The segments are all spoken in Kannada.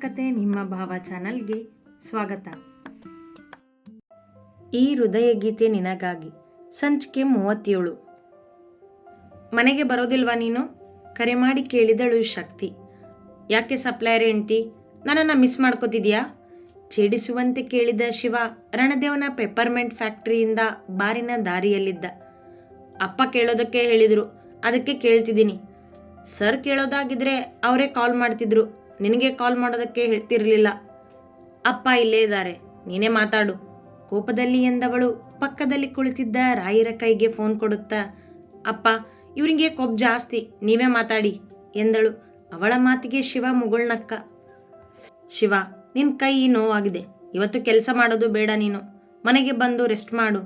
ಕತೆ ನಿಮ್ಮ ಭಾವ ಚಾನಲ್ಗೆ ಸ್ವಾಗತ. ಈ ಹೃದಯ ಗೀತೆ ನಿನಗಾಗಿ ಸಂಚಿಕೆ ಮೂವತ್ತೇಳು. ಮನೆಗೆ ಬರೋದಿಲ್ವಾ ನೀನು? ಕರೆ ಮಾಡಿ ಕೇಳಿದಳು ಶಕ್ತಿ. ಯಾಕೆ ಸಪ್ಲೈಯರ್ ಹೆಂಡ್ತಿ? ನನ್ನನ್ನು ಮಿಸ್ ಮಾಡ್ಕೋತಿದ್ಯಾ? ಛೇಡಿಸುವಂತೆ ಕೇಳಿದ ಶಿವ ರಣದೇವನ ಪೆಪ್ಪರ್ಮೆಂಟ್ ಫ್ಯಾಕ್ಟ್ರಿಯಿಂದ ಬಾರಿನ ದಾರಿಯಲ್ಲಿದ್ದ. ಅಪ್ಪ ಕೇಳೋದಕ್ಕೆ ಹೇಳಿದರು, ಅದಕ್ಕೆ ಕೇಳ್ತಿದ್ದೀನಿ. ಸರ್ ಕೇಳೋದಾಗಿದ್ರೆ ಅವರೇ ಕಾಲ್ ಮಾಡ್ತಿದ್ರು. ನಿನಗೆ ಕಾಲ್ ಮಾಡೋದಕ್ಕೆ ಹೇಳ್ತಿರಲಿಲ್ಲ. ಅಪ್ಪ ಇಲ್ಲೇ ಇದ್ದಾರೆ. ನೀನೇ ಮಾತಾಡು. ಕೋಪದಲ್ಲಿ ಎಂದವಳು ಪಕ್ಕದಲ್ಲಿ ಕುಳಿತಿದ್ದ ರಾಯರ ಕೈಗೆ ಫೋನ್ ಕೊಡುತ್ತಾ, ಅಪ್ಪ, ಇವರಿಗೆ ಕೊಬ್ಬು ಜಾಸ್ತಿ. ನೀವೇ ಮಾತಾಡಿ, ಎಂದಳು. ಅವಳ ಮಾತಿಗೆ ಶಿವ ಮುಗುಳ್ನಕ್ಕ. ಶಿವ ನಿನ್ನ ಕೈ ನೋವಾಗಿದೆ. ಇವತ್ತು ಕೆಲಸ ಮಾಡೋದು ಬೇಡ ನೀನು. ಮನೆಗೆ ಬಂದು ರೆಸ್ಟ್ ಮಾಡು,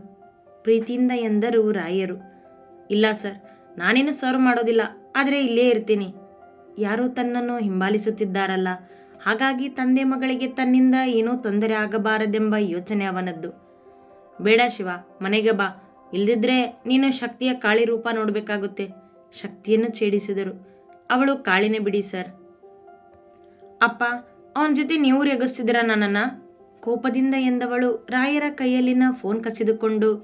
ಪ್ರೀತಿಯಿಂದ ಎಂದರು ರಾಯರು. ಇಲ್ಲ ಸರ್, ನಾನೇನು ಸರ್ವ್ ಮಾಡೋದಿಲ್ಲ. ಆದರೆ ಇಲ್ಲೇ ಇರ್ತೀನಿ. ಯಾರೋ ತನ್ನನ್ನು ಹಿಂಬಾಲಿಸುತ್ತಿದ್ದಾರಲ್ಲ. ಹಾಗಾಗಿ ತಂದೆ ಮಗಳಿಗೆ ತನ್ನಿಂದ ಏನೂ ತೊಂದರೆ ಆಗಬಾರದೆಂಬ ಯೋಚನೆ ಅವನದ್ದು. ಬೇಡ ಶಿವ, ಮನೆಗೆ ಬಾ. ಇಲ್ದಿದ್ರೆ ನೀನು ಶಕ್ತಿಯ ಕಾಳಿ ರೂಪ ನೋಡಬೇಕಾಗುತ್ತೆ. ಶಕ್ತಿಯನ್ನು ಛೇಡಿಸಿದರು. ಅವಳು ಕಾಳಿನೇ ಬಿಡಿ, ಸರ್. ಅಪ್ಪ, ಅವನ ಜೊತೆ ನೀವು ರೆಗಿಸ್ತಿದ್ದೀರ ನನ್ನನ್ನು? ಕೋಪದಿಂದ ಎಂದವಳು ರಾಯರ ಕೈಯಲ್ಲಿನ ಫೋನ್ ಕಸಿದುಕೊಂಡು,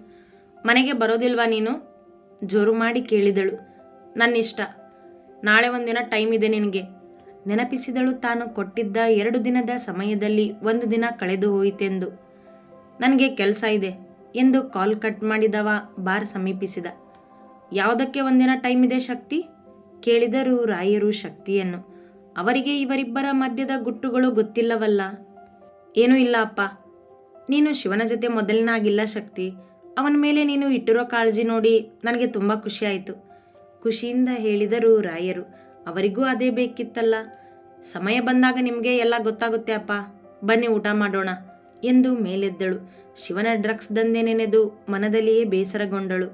ಮನೆಗೆ ಬರೋದಿಲ್ವಾ ನೀನು? ಜೋರು ಮಾಡಿ ಕೇಳಿದಳು. ನನ್ನಿಷ್ಟ. ನಾಳೆ ಒಂದಿನ ಟೈಮ್ ಇದೆ ನಿನಗೆ. ನೆನಪಿಸಿದಳು ತಾನು ಕೊಟ್ಟಿದ್ದ ಎರಡು ದಿನದ ಸಮಯದಲ್ಲಿ ಒಂದು ದಿನ ಕಳೆದು ಹೋಯಿತೆಂದು. ನನಗೆ ಕೆಲಸ ಇದೆ ಎಂದು ಕಾಲ್ ಕಟ್ ಮಾಡಿದವ ಬಾರ್ ಸಮೀಪಿಸಿದ. ಯಾವುದಕ್ಕೆ ಒಂದಿನ ಟೈಮ್ ಇದೆ ಶಕ್ತಿ? ಕೇಳಿದರು ರಾಯರು ಶಕ್ತಿಯನ್ನು. ಅವರಿಗೆ ಇವರಿಬ್ಬರ ಮಧ್ಯದ ಗುಟ್ಟುಗಳು ಗೊತ್ತಿಲ್ಲವಲ್ಲ. ಏನೂ ಇಲ್ಲ ಅಪ್ಪ. ನೀನು ಶಿವನ ಜೊತೆ ಮೊದಲಿನಾಗಿಲ್ಲ ಶಕ್ತಿ. ಅವನ ಮೇಲೆ ನೀನು ಇಟ್ಟಿರೋ ಕಾಳಜಿ ನೋಡಿ ನನಗೆ ತುಂಬ ಖುಷಿಯಾಯಿತು. ಖುಷಿಯಿಂದ ಹೇಳಿದರು ರಾಯರು, ಅವರಿಗೂ ಅದೇ ಬೇಕಿತ್ತಲ್ಲ. ಸಮಯ ಬಂದಾಗ ನಿಮಗೆ ಎಲ್ಲ ಗೊತ್ತಾಗುತ್ತೆ ಅಪ್ಪ. ಬನ್ನಿ ಊಟ ಮಾಡೋಣ ಎಂದು ಮೇಲೆದ್ದಳು. ಶಿವನ ಡ್ರಗ್ಸ್ ದಂಧೆ ನೆನೆದು ಮನದಲ್ಲಿಯೇ ಬೇಸರಗೊಂಡಳು.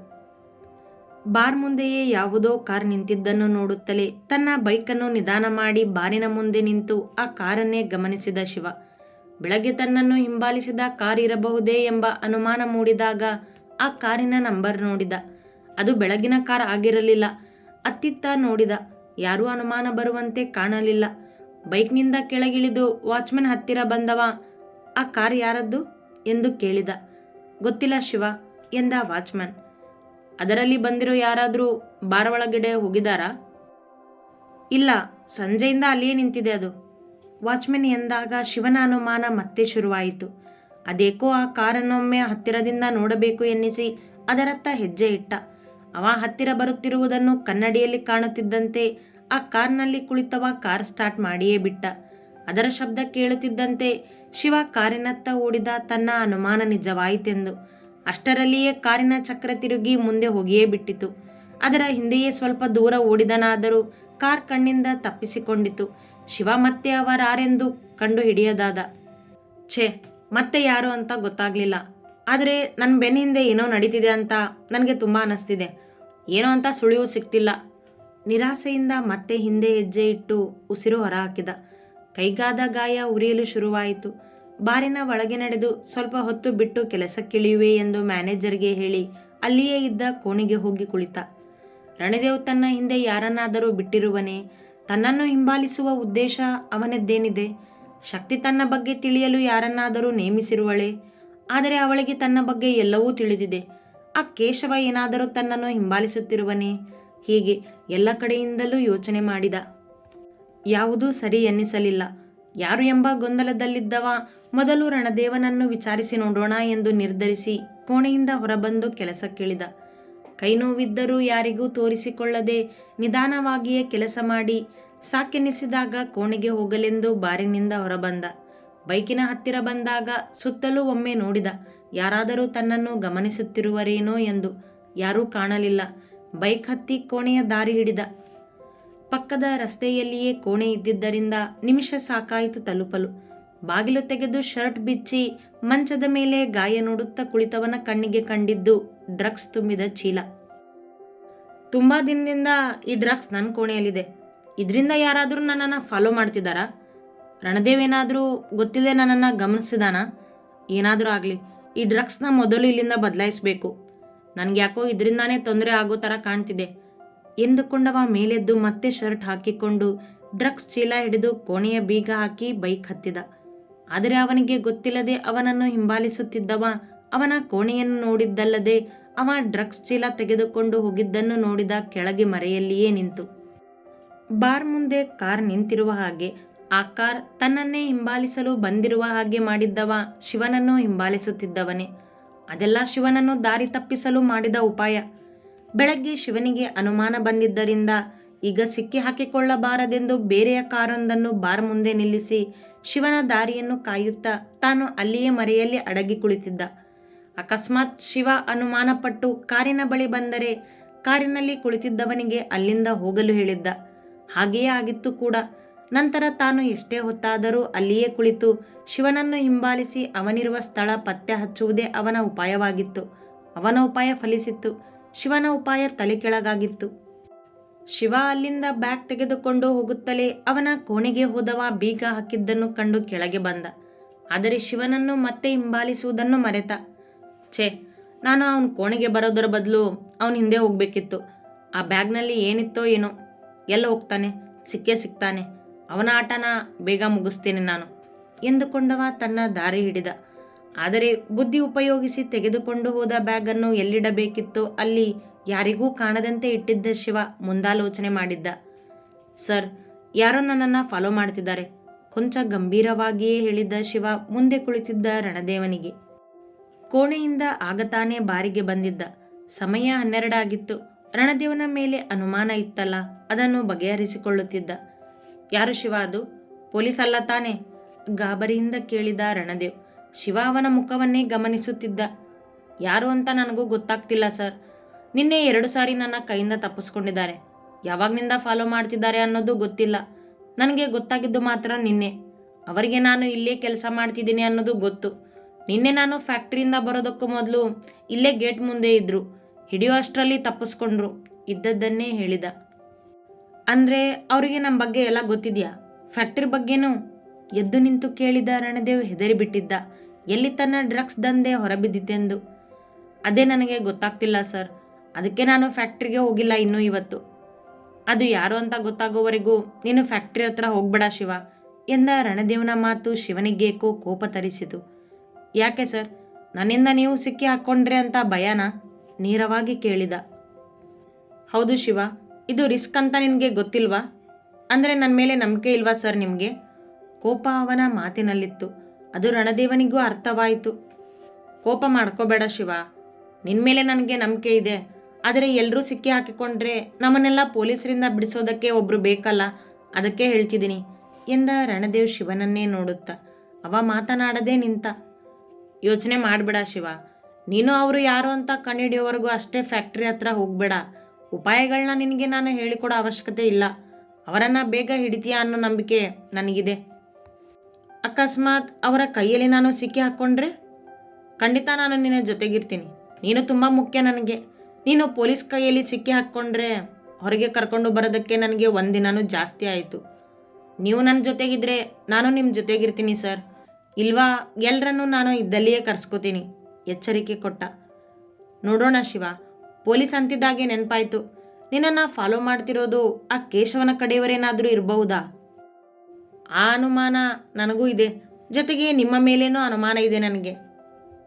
ಬಾರ್ ಮುಂದೆಯೇ ಯಾವುದೋ ಕಾರ್ ನಿಂತಿದ್ದನ್ನು ನೋಡುತ್ತಲೇ ತನ್ನ ಬೈಕನ್ನು ನಿಧಾನ ಮಾಡಿ ಬಾರಿನ ಮುಂದೆ ನಿಂತು ಆ ಕಾರನ್ನೇ ಗಮನಿಸಿದ ಶಿವ. ಬೆಳಗ್ಗೆ ತನ್ನನ್ನು ಹಿಂಬಾಲಿಸಿದ ಕಾರ್ ಇರಬಹುದೇ ಎಂಬ ಅನುಮಾನ ಮೂಡಿದಾಗ ಆ ಕಾರಿನ ನಂಬರ್ ನೋಡಿದ. ಅದು ಬೆಳಗಿನ ಕಾರ್ ಆಗಿರಲಿಲ್ಲ. ಅತ್ತಿತ್ತ ನೋಡಿದ, ಯಾರೂ ಅನುಮಾನ ಬರುವಂತೆ ಕಾಣಲಿಲ್ಲ. ಬೈಕ್ನಿಂದ ಕೆಳಗಿಳಿದು ವಾಚ್ಮನ್ ಹತ್ತಿರ ಬಂದವ, ಆ ಕಾರ್ ಯಾರದ್ದು ಎಂದು ಕೇಳಿದ. ಗೊತ್ತಿಲ್ಲ ಶಿವ, ಎಂದ ವಾಚ್ಮನ್ ಅದರಲ್ಲಿ ಬಂದಿರೋ ಯಾರಾದರೂ ಬಾರ್ ಒಳಗಡೆ ಹೋಗಿದಾರಾ? ಇಲ್ಲ, ಸಂಜೆಯಿಂದ ಅಲ್ಲಿಯೇ ನಿಂತಿದೆ ಅದು. ವಾಚ್ಮೆನ್ ಎಂದಾಗ ಶಿವನ ಅನುಮಾನ ಮತ್ತೆ ಶುರುವಾಯಿತು. ಅದೇಕೋ ಆ ಕಾರನ್ನೊಮ್ಮೆ ಹತ್ತಿರದಿಂದ ನೋಡಬೇಕು ಎನ್ನಿಸಿ ಅದರತ್ತ ಹೆಜ್ಜೆ ಇಟ್ಟ. ಅವ ಹತ್ತಿರ ಬರುತ್ತಿರುವುದನ್ನು ಕನ್ನಡಿಯಲ್ಲಿ ಕಾಣುತ್ತಿದ್ದಂತೆ ಆ ಕಾರ್ನಲ್ಲಿ ಕುಳಿತವ ಕಾರ್ ಸ್ಟಾರ್ಟ್ ಮಾಡಿಯೇ ಬಿಟ್ಟ. ಅದರ ಶಬ್ದ ಕೇಳುತ್ತಿದ್ದಂತೆ ಶಿವ ಕಾರಿನತ್ತ ಓಡಿದ ತನ್ನ ಅನುಮಾನ ನಿಜವಾಯಿತೆಂದು. ಅಷ್ಟರಲ್ಲಿಯೇ ಕಾರಿನ ಚಕ್ರ ತಿರುಗಿ ಮುಂದೆ ಹೋಗಿಯೇ ಬಿಟ್ಟಿತು. ಅದರ ಹಿಂದೆಯೇ ಸ್ವಲ್ಪ ದೂರ ಓಡಿದನಾದರೂ ಕಾರ್ ಕಣ್ಣಿಂದ ತಪ್ಪಿಸಿಕೊಂಡಿತು. ಶಿವ ಮತ್ತೆ ಅವರಾರೆಂದು ಕಂಡು ಹಿಡಿಯದಾದ ಛೇ, ಮತ್ತೆ ಯಾರು ಅಂತ ಗೊತ್ತಾಗ್ಲಿಲ್ಲ. ಆದರೆ ನನ್ನ ಬೆನ್ನ ಹಿಂದೆ ಏನೋ ನಡೀತಿದೆ ಅಂತ ನನಗೆ ತುಂಬ ಅನ್ನಿಸ್ತಿದೆ ಏನೋ ಅಂತ ಸುಳಿವು ಸಿಗ್ತಿಲ್ಲ ನಿರಾಸೆಯಿಂದ ಮತ್ತೆ ಹಿಂದೆ ಹೆಜ್ಜೆ ಇಟ್ಟು ಉಸಿರು ಹೊರಹಾಕಿದ ಕೈಗಾದ ಗಾಯ ಉರಿಯಲು ಶುರುವಾಯಿತು. ಬಾರಿನ ಒಳಗೆ ನಡೆದು ಸ್ವಲ್ಪ ಹೊತ್ತು ಬಿಟ್ಟು ಕೆಲಸಕ್ಕಿಳಿಯುವೆ ಎಂದು ಮ್ಯಾನೇಜರ್ಗೆ ಹೇಳಿ ಅಲ್ಲಿಯೇ ಇದ್ದ ಕೋಣೆಗೆ ಹೋಗಿ ಕುಳಿತ. ರಣದೇವ್ ತನ್ನ ಹಿಂದೆ ಯಾರನ್ನಾದರೂ ಬಿಟ್ಟಿರುವನೇ, ತನ್ನನ್ನು ಹಿಂಬಾಲಿಸುವ ಉದ್ದೇಶ ಅವನದ್ದೇನಿದೆ? ಶಕ್ತಿ ತನ್ನ ಬಗ್ಗೆ ತಿಳಿಯಲು ಯಾರನ್ನಾದರೂ ನೇಮಿಸಿರುವಳೆ? ಆದರೆ ಅವಳಿಗೆ ತನ್ನ ಬಗ್ಗೆ ಎಲ್ಲವೂ ತಿಳಿದಿದೆ. ಆ ಕೇಶವ ಏನಾದರೂ ತನ್ನನ್ನು ಹಿಂಬಾಲಿಸುತ್ತಿರುವನೇ? ಹೀಗೆ ಎಲ್ಲ ಕಡೆಯಿಂದಲೂ ಯೋಚನೆ ಮಾಡಿದ. ಯಾವುದೂ ಸರಿ ಎನ್ನಿಸಲಿಲ್ಲ. ಯಾರು ಎಂಬ ಗೊಂದಲದಲ್ಲಿದ್ದವ, ಮೊದಲು ರಣದೇವನನ್ನು ವಿಚಾರಿಸಿ ನೋಡೋಣ ಎಂದು ನಿರ್ಧರಿಸಿ ಕೋಣೆಯಿಂದ ಹೊರಬಂದು ಕೆಲಸಕ್ಕಿಳಿದ. ಕೈ ನೋವಿದ್ದರೂ ಯಾರಿಗೂ ತೋರಿಸಿಕೊಳ್ಳದೆ ನಿಧಾನವಾಗಿಯೇ ಕೆಲಸ ಮಾಡಿ ಸಾಕೆನಿಸಿದಾಗ ಕೋಣೆಗೆ ಹೋಗಲೆಂದು ಬಾರಿನಿಂದ ಹೊರಬಂದ. ಬೈಕಿನ ಹತ್ತಿರ ಬಂದಾಗ ಸುತ್ತಲೂ ಒಮ್ಮೆ ನೋಡಿದ, ಯಾರಾದರೂ ತನ್ನನ್ನು ಗಮನಿಸುತ್ತಿರುವರೇನೋ ಎಂದು ಯಾರೂ ಕಾಣಲಿಲ್ಲ. ಬೈಕ್ ಹತ್ತಿ ಕೋಣೆಯ ದಾರಿ ಹಿಡಿದ. ಪಕ್ಕದ ರಸ್ತೆಯಲ್ಲಿಯೇ ಕೋಣೆ ಇದ್ದಿದ್ದರಿಂದ ನಿಮಿಷ ಸಾಕಾಯಿತು ತಲುಪಲು. ಬಾಗಿಲು ತೆಗೆದು ಶರ್ಟ್ ಬಿಚ್ಚಿ ಮಂಚದ ಮೇಲೆ ಗಾಯ ನೋಡುತ್ತಾ ಕುಳಿತವನ ಕಣ್ಣಿಗೆ ಕಂಡಿದ್ದು ಡ್ರಗ್ಸ್ ತುಂಬಿದ ಚೀಲ. ತುಂಬ ದಿನದಿಂದ ಈ ಡ್ರಗ್ಸ್ ನನ್ನ ಕೋಣೆಯಲ್ಲಿದೆ. ಇದರಿಂದ ಯಾರಾದರೂ ನನ್ನನ್ನು ಫಾಲೋ ಮಾಡ್ತಿದ್ದಾರಾ? ರಣದೇವ್ ಏನಾದರೂ ಗೊತ್ತಿಲ್ಲದೆ ನನ್ನನ್ನು ಗಮನಿಸಿದಾನ? ಏನಾದರೂ ಆಗಲಿ, ಈ ಡ್ರಗ್ಸ್ನ ಮೊದಲು ಇಲ್ಲಿಂದ ಬದಲಾಯಿಸಬೇಕು. ನನಗೆ ಯಾಕೋ ಇದರಿಂದಾನೇ ತೊಂದರೆ ಆಗೋ ಥರ ಕಾಣ್ತಿದೆ. ಎಂದುಕೊಂಡವ ಮೇಲೆದ್ದು ಮತ್ತೆ ಶರ್ಟ್ ಹಾಕಿಕೊಂಡು ಡ್ರಗ್ಸ್ ಚೀಲ ಹಿಡಿದು ಕೋಣೆಯ ಬೀಗ ಹಾಕಿ ಬೈಕ್ ಹತ್ತಿದ. ಆದರೆ ಅವನಿಗೆ ಗೊತ್ತಿಲ್ಲದೆ ಅವನನ್ನು ಹಿಂಬಾಲಿಸುತ್ತಿದ್ದವ, ಅವನ ಕೋಣೆಯನ್ನು ನೋಡಿದ್ದಲ್ಲದೆ ಅವ ಡ್ರಗ್ಸ್ ಚೀಲ ತೆಗೆದುಕೊಂಡು ಹೋಗಿದ್ದನ್ನು ನೋಡಿದ ಕೆಳಗೆ ಮರೆಯಲ್ಲಿಯೇ ನಿಂತು. ಬಾರ್ ಮುಂದೆ ಕಾರ್ ನಿಂತಿರುವ ಹಾಗೆ ಆ ಕಾರ್ ತನ್ನನ್ನೇ ಹಿಂಬಾಲಿಸಲು ಬಂದಿರುವ ಹಾಗೆ ಮಾಡಿದ್ದವ ಶಿವನನ್ನು ಹಿಂಬಾಲಿಸುತ್ತಿದ್ದವನೇ. ಅದೆಲ್ಲ ಶಿವನನ್ನು ದಾರಿ ತಪ್ಪಿಸಲು ಮಾಡಿದ ಉಪಾಯ. ಬೆಳಗ್ಗೆ ಶಿವನಿಗೆ ಅನುಮಾನ ಬಂದಿದ್ದರಿಂದ ಈಗ ಸಿಕ್ಕಿ ಹಾಕಿಕೊಳ್ಳಬಾರದೆಂದು ಬೇರೆಯ ಕಾರೊಂದನ್ನು ಬಾರ್ ಮುಂದೆ ನಿಲ್ಲಿಸಿ ಶಿವನ ದಾರಿಯನ್ನು ಕಾಯುತ್ತಾ ತಾನು ಅಲ್ಲಿಯೇ ಮರೆಯಲ್ಲಿ ಅಡಗಿ ಕುಳಿತಿದ್ದ. ಅಕಸ್ಮಾತ್ ಶಿವ ಅನುಮಾನಪಟ್ಟು ಕಾರಿನ ಬಳಿ ಬಂದರೆ ಕಾರಿನಲ್ಲಿ ಕುಳಿತಿದ್ದವನಿಗೆ ಅಲ್ಲಿಂದ ಹೋಗಲು ಹೇಳಿದ್ದ. ಹಾಗೆಯೇ ಆಗಿತ್ತು ಕೂಡ. ನಂತರ ತಾನು ಎಷ್ಟೇ ಹೊತ್ತಾದರೂ ಅಲ್ಲಿಯೇ ಕುಳಿತು ಶಿವನನ್ನು ಹಿಂಬಾಲಿಸಿ ಅವನಿರುವ ಸ್ಥಳ ಪತ್ತೆ ಹಚ್ಚುವುದೇ ಅವನ ಉಪಾಯವಾಗಿತ್ತು. ಅವನ ಉಪಾಯ ಫಲಿಸಿತ್ತು. ಶಿವನ ಉಪಾಯ ತಲೆ ಕೆಳಗಾಗಿತ್ತು. ಶಿವ ಅಲ್ಲಿಂದ ಬ್ಯಾಗ್ ತೆಗೆದುಕೊಂಡು ಹೋಗುತ್ತಲೇ ಅವನ ಕೋಣೆಗೆ ಹೋದವ ಬೀಗ ಹಾಕಿದ್ದನ್ನು ಕಂಡು ಕೆಳಗೆ ಬಂದ. ಆದರೆ ಶಿವನನ್ನು ಮತ್ತೆ ಹಿಂಬಾಲಿಸುವುದನ್ನು ಮರೆತ. ಛೇ, ನಾನು ಅವನ ಕೋಣೆಗೆ ಬರೋದರ ಬದಲು ಅವನ ಹಿಂದೆ ಹೋಗಬೇಕಿತ್ತು. ಆ ಬ್ಯಾಗ್ನಲ್ಲಿ ಏನಿತ್ತೋ ಏನೋ. ಎಲ್ಲ ಹೋಗ್ತಾನೆ, ಸಿಕ್ಕೇ ಸಿಗ್ತಾನೆ ಅವನ ಆಟನ ಬೇಗ ಮುಗಿಸ್ತೇನೆ ನಾನು ಎಂದುಕೊಂಡವ ತನ್ನ ದಾರಿ ಹಿಡಿದ. ಆದರೆ ಬುದ್ಧಿ ಉಪಯೋಗಿಸಿ ತೆಗೆದುಕೊಂಡು ಹೋದ ಬ್ಯಾಗನ್ನು ಎಲ್ಲಿಡಬೇಕಿತ್ತೋ ಅಲ್ಲಿ ಯಾರಿಗೂ ಕಾಣದಂತೆ ಇಟ್ಟಿದ್ದ ಶಿವ ಮುಂದಾಲೋಚನೆ ಮಾಡಿದ್ದ. ಸರ್, ಯಾರೋ ನನ್ನನ್ನು ಫಾಲೋ ಮಾಡ್ತಿದ್ದಾರೆ, ಕೊಂಚ ಗಂಭೀರವಾಗಿಯೇ ಹೇಳಿದ್ದ ಶಿವ ಮುಂದೆ ಕುಳಿತಿದ್ದ ರಣದೇವನಿಗೆ. ಕೋಣೆಯಿಂದ ಆಗತಾನೇ ಬಾರಿಗೆ ಬಂದಿದ್ದ. ಸಮಯ ಹನ್ನೆರಡಾಗಿತ್ತು, ರಣದೇವನ ಮೇಲೆ ಅನುಮಾನ ಇತ್ತಲ್ಲ, ಅದನ್ನು ಬಗೆಹರಿಸಿಕೊಳ್ಳುತ್ತಿದ್ದ. ಯಾರು ಶಿವ ಅದು? ಪೊಲೀಸ್ ಅಲ್ಲ ತಾನೆ? ಗಾಬರಿಯಿಂದ ಕೇಳಿದ ರಣದೇವ್. ಶಿವ ಅವನ ಮುಖವನ್ನೇ ಗಮನಿಸುತ್ತಿದ್ದ. ಯಾರು ಅಂತ ನನಗೂ ಗೊತ್ತಾಗ್ತಿಲ್ಲ ಸರ್. ನಿನ್ನೆ ಎರಡು ಸಾರಿ ನನ್ನ ಕೈಯಿಂದ ತಪ್ಪಿಸ್ಕೊಂಡಿದ್ದಾರೆ. ಯಾವಾಗ್ನಿಂದ ಫಾಲೋ ಮಾಡ್ತಿದ್ದಾರೆ ಅನ್ನೋದು ಗೊತ್ತಿಲ್ಲ. ನನಗೆ ಗೊತ್ತಾಗಿದ್ದು ಮಾತ್ರ ನಿನ್ನೆ. ಅವರಿಗೆ ನಾನು ಇಲ್ಲೇ ಕೆಲಸ ಮಾಡ್ತಿದ್ದೀನಿ ಅನ್ನೋದು ಗೊತ್ತು. ನಿನ್ನೆ ನಾನು ಫ್ಯಾಕ್ಟ್ರಿಯಿಂದ ಬರೋದಕ್ಕೂ ಮೊದಲು ಇಲ್ಲೇ ಗೇಟ್ ಮುಂದೆ ಇದ್ದರು ಹಿಡಿಯೋ ಅಷ್ಟರಲ್ಲಿ ತಪ್ಪಿಸ್ಕೊಂಡ್ರು. ಇದ್ದದ್ದನ್ನೇ ಹೇಳಿದ. ಅಂದರೆ ಅವರಿಗೆ ನಮ್ಮ ಬಗ್ಗೆ ಎಲ್ಲ ಗೊತ್ತಿದೆಯಾ? ಫ್ಯಾಕ್ಟ್ರಿ ಬಗ್ಗೆನೂ? ಎದ್ದು ನಿಂತು ಕೇಳಿದ ರಣದೇವ್ ಹೆದರಿ ಬಿಟ್ಟಿದ್ದ ಎಲ್ಲಿ ತನ್ನ ಡ್ರಗ್ಸ್ ದಂಧೆ ಹೊರಬಿದ್ದಿತ್ತೆಂದು ಅದೇ ನನಗೆ ಗೊತ್ತಾಗ್ತಿಲ್ಲ ಸರ್ ಅದಕ್ಕೆ ನಾನು ಫ್ಯಾಕ್ಟ್ರಿಗೆ ಹೋಗಿಲ್ಲ ಇನ್ನೂ ಇವತ್ತು. ಅದು ಯಾರು ಅಂತ ಗೊತ್ತಾಗೋವರೆಗೂ ನೀನು ಫ್ಯಾಕ್ಟ್ರಿ ಹತ್ರ ಹೋಗ್ಬೇಡ ಶಿವ, ಎಂದ ರಣದೇವನ ಮಾತು ಶಿವನಿಗೇಕೋ ಕೋಪ ತರಿಸಿತು. ಯಾಕೆ ಸರ್ ನನ್ನಿಂದ ನೀವು ಸಿಕ್ಕಿ ಹಾಕ್ಕೊಂಡ್ರೆ ಅಂತ ಭಯನಾ? ನೇರವಾಗಿ ಕೇಳಿದ. ಹೌದು ಶಿವ ಇದು ರಿಸ್ಕ್ ಅಂತ ನಿನಗೆ ಗೊತ್ತಿಲ್ವಾ? ಅಂದರೆ ನನ್ನ ಮೇಲೆ ನಂಬಿಕೆ ಇಲ್ವಾ ಸರ್ ನಿಮಗೆ? ಕೋಪ ಅವನ ಮಾತಿನಲ್ಲಿತ್ತು. ಅದು ರಣದೇವನಿಗೂ ಅರ್ಥವಾಯಿತು. ಕೋಪ ಮಾಡ್ಕೋಬೇಡ ಶಿವ. ನಿನ್ನ ಮೇಲೆ ನನಗೆ ನಂಬಿಕೆ ಇದೆ. ಆದರೆ ಎಲ್ಲರೂ ಸಿಕ್ಕಿ ಹಾಕಿಕೊಂಡ್ರೆ ನಮ್ಮನ್ನೆಲ್ಲ ಪೊಲೀಸರಿಂದ ಬಿಡಿಸೋದಕ್ಕೆ ಒಬ್ಬರು ಬೇಕಲ್ಲ? ಅದಕ್ಕೆ ಹೇಳ್ತಿದ್ದೀನಿ. ಎಂದ ರಣದೇವ್ ಶಿವನನ್ನೇ ನೋಡುತ್ತಾ. ಅವ ಮಾತನಾಡದೆ ನಿಂತ. ಯೋಚನೆ ಮಾಡಬೇಡ ಶಿವ. ನೀನು ಅವರು ಯಾರು ಅಂತ ಕಂಡುಹಿಡಿಯೋವರೆಗೂ ಅಷ್ಟೇ ಫ್ಯಾಕ್ಟ್ರಿ ಹತ್ರ ಹೋಗಬೇಡ. ಉಪಾಯಗಳನ್ನ ನಿನಗೆ ನಾನು ಹೇಳಿಕೊಡೋ ಅವಶ್ಯಕತೆ ಇಲ್ಲ. ಅವರನ್ನು ಬೇಗ ಹಿಡಿತೀಯಾ ಅನ್ನೋ ನಂಬಿಕೆ ನನಗಿದೆ. ಅಕಸ್ಮಾತ್ ಅವರ ಕೈಯಲ್ಲಿ ನಾನು ಸಿಕ್ಕಿ ಹಾಕ್ಕೊಂಡ್ರೆ ಖಂಡಿತ ನಾನು ನಿನ್ನ ಜೊತೆಗಿರ್ತೀನಿ. ನೀನು ತುಂಬ ಮುಖ್ಯ ನನಗೆ. ನೀನು ಪೊಲೀಸ್ ಕೈಯಲ್ಲಿ ಸಿಕ್ಕಿ ಹಾಕ್ಕೊಂಡ್ರೆ ಹೊರಗೆ ಕರ್ಕೊಂಡು ಬರೋದಕ್ಕೆ ನನಗೆ ಒಂದಿನನೂ ಜಾಸ್ತಿ ಆಯಿತು. ನೀವು ನನ್ನ ಜೊತೆಗಿದ್ರೆ ನಾನು ನಿಮ್ಮ ಜೊತೆಗಿರ್ತೀನಿ ಸರ್. ಇಲ್ವಾ? ಎಲ್ಲರನ್ನೂ ನಾನು ಇದ್ದಲ್ಲಿಯೇ ಕರ್ಸ್ಕೋತೀನಿ. ಎಚ್ಚರಿಕೆ ಕೊಟ್ಟ. ನೋಡೋಣ ಶಿವ. ಪೊಲೀಸ್ ಅಂತಿದ್ದಾಗೆ ನೆನಪಾಯ್ತು. ನಿನ್ನನ್ನು ಫಾಲೋ ಮಾಡ್ತಿರೋದು ಆ ಕೇಶವನ ಕಡೆಯವರೇನಾದರೂ ಇರಬಹುದಾ? ಆ ಅನುಮಾನ ನನಗೂ ಇದೆ. ಜೊತೆಗೆ ನಿಮ್ಮ ಮೇಲೇನೂ ಅನುಮಾನ ಇದೆ ನನಗೆ.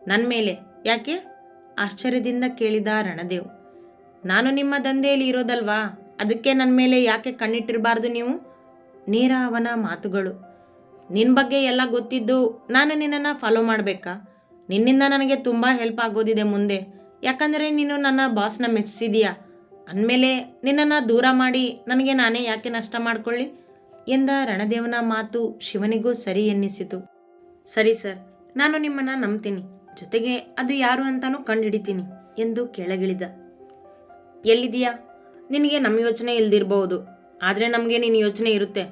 ನನ್ನ ಮೇಲೆ. ಯಾಕೆ? ಆಶ್ಚರ್ಯದಿಂದ ಕೇಳಿದ ರಣದೇವ್. ನಾನು ನಿಮ್ಮ ದಂಧೆಯಲ್ಲಿ ಇರೋದಲ್ವಾ? ಅದಕ್ಕೆ ನನ್ನ ಮೇಲೆ ಯಾಕೆ ಕಣ್ಣಿಟ್ಟಿರಬಾರ್ದು ನೀವು? ನೇರ ಅವನ ಮಾತುಗಳು. ನಿನ್ನ ಬಗ್ಗೆ ಎಲ್ಲ ಗೊತ್ತಿದ್ದು ನಾನು ನಿನ್ನನ್ನು ಫಾಲೋ ಮಾಡಬೇಕಾ? ನಿನ್ನಿಂದ ನನಗೆ ತುಂಬ ಹೆಲ್ಪ್ ಆಗೋದಿದೆ ಮುಂದೆ. ಯಾಕಂದರೆ ನೀನು ನನ್ನ ಬಾಸ್ನ ಮೆಚ್ಚಿಸಿದೀಯಾ. ಅಂದಮೇಲೆ ನಿನ್ನನ್ನು ದೂರ ಮಾಡಿ ನನಗೆ ನಾನೇ ಯಾಕೆ ನಷ್ಟ ಮಾಡಿಕೊಳ್ಳಿ? ಎಂದ ರಣದೇವನ ಮಾತು ಶಿವನಿಗೂ ಸರಿ ಎನ್ನಿಸಿತು. ಸರಿ ಸರ್, ನಾನು ನಿಮ್ಮನ್ನು ನಂಬ್ತೀನಿ. ಜೊತೆಗೆ ಅದು ಯಾರು ಅಂತಾನೂ ಕಂಡುಹಿಡಿತೀನಿ ಎಂದು ಕೆಳಗಿಳಿದ. ಎಲ್ಲಿದೆಯಾ ನಿನಗೆ ನಮ್ಮ ಯೋಚನೆ ಇಲ್ದಿರಬಹುದು. ಆದರೆ ನಮಗೆ ನಿನ್ನ ಯೋಚನೆ ಇರುತ್ತೆ.